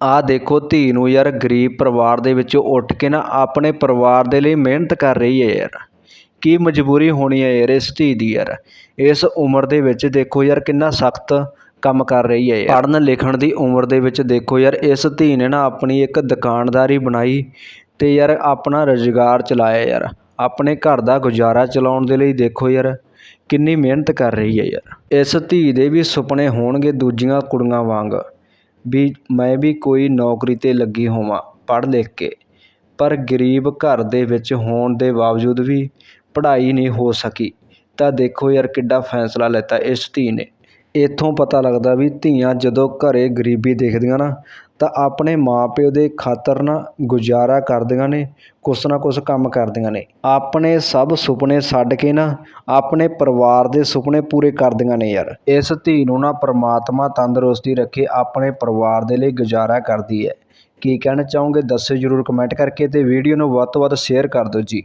ਆਹ ਦੇਖੋ ਧੀ ਨੂੰ ਯਾਰ ਗਰੀਬ ਪਰਿਵਾਰ ਦੇ ਵਿੱਚੋਂ ਉੱਠ ਕੇ ਨਾ ਆਪਣੇ ਪਰਿਵਾਰ ਦੇ ਲਈ ਮਿਹਨਤ ਕਰ ਰਹੀ ਹੈ ਯਾਰ। ਕੀ ਮਜਬੂਰੀ ਹੋਣੀ ਹੈ ਯਾਰ ਇਸ ਧੀ ਦੀ ਯਾਰ। ਇਸ ਉਮਰ ਦੇ ਵਿੱਚ ਦੇਖੋ ਯਾਰ ਕਿੰਨਾ ਸਖਤ ਕੰਮ ਕਰ ਰਹੀ ਹੈ ਯਾਰ। ਪੜ੍ਹਨ ਲਿਖਣ ਦੀ ਉਮਰ ਦੇ ਵਿੱਚ ਦੇਖੋ ਯਾਰ ਇਸ ਧੀ ਨੇ ਨਾ ਆਪਣੀ ਇੱਕ ਦੁਕਾਨਦਾਰੀ ਬਣਾਈ ਤੇ ਯਾਰ ਆਪਣਾ ਰੁਜ਼ਗਾਰ ਚਲਾਇਆ ਯਾਰ। ਆਪਣੇ ਘਰ ਦਾ ਗੁਜ਼ਾਰਾ ਚਲਾਉਣ ਦੇ ਲਈ ਦੇਖੋ ਯਾਰ ਕਿੰਨੀ ਮਿਹਨਤ ਕਰ ਰਹੀ ਹੈ ਯਾਰ। ਇਸ ਧੀ ਦੇ ਵੀ ਸੁਪਨੇ ਹੋਣਗੇ ਦੂਜੀਆਂ ਕੁੜੀਆਂ ਵਾਂਗ। ਵੀ ਮੈਂ ਵੀ ਕੋਈ ਨੌਕਰੀ ਤੇ ਲੱਗੀ ਹੋਵਾਂ, ਪੜ੍ਹ ਲਿਖ ਕੇ। ਪਰ ਗਰੀਬ ਘਰ ਦੇ ਵਿੱਚ ਹੋਣ ਦੇ ਬਾਵਜੂਦ ਵੀ ਪੜ੍ਹਾਈ ਨਹੀਂ ਹੋ ਸਕੀ। ਤਾਂ ਦੇਖੋ ਯਾਰ ਕਿੱਡਾ ਫੈਸਲਾ ਲਿੱਤਾ ਇਸ ਧੀ ਨੇ। ਇੱਥੋਂ ਪਤਾ ਲੱਗਦਾ ਵੀ ਧੀਆਂ ਜਦੋਂ ਘਰ ਗਰੀਬੀ ਦੇਖਦੀਆਂ ਨਾ, ਤਾਂ ਆਪਣੇ ਮਾਂ ਪਿਓ ਦੇ ਖਾਤਰ ਨਾ ਗੁਜ਼ਾਰਾ ਕਰਦੀਆਂ ਨੇ, ਕੁਛ ਨਾ ਕੁਛ ਕੰਮ ਕਰਦੀਆਂ ਨੇ। ਆਪਣੇ ਸਭ ਸੁਪਨੇ ਛੱਡ ਕੇ ਨਾ, ਆਪਣੇ ਪਰਿਵਾਰ ਦੇ ਸੁਪਨੇ ਪੂਰੇ ਕਰਦੀਆਂ ਨੇ ਯਾਰ। ਇਸ ਧੀ ਨੂੰ ਨਾ ਪ੍ਰਮਾਤਮਾ ਤੰਦਰੁਸਤੀ ਰੱਖੇ ਆਪਣੇ ਪਰਿਵਾਰ ਦੇ ਲਈ ਗੁਜ਼ਾਰਾ ਕਰਦੀ ਹੈ। ਕੀ ਕਹਿਣਾ ਚਾਹੋਗੇ, ਦੱਸਿਓ ਜਰੂਰ ਕਮੈਂਟ ਕਰਕੇ ਤੇ ਵੀਡੀਓ ਨੂੰ ਵੱਧ ਤੋਂ ਵੱਧ ਸ਼ੇਅਰ ਕਰ ਦਿਓ ਜੀ।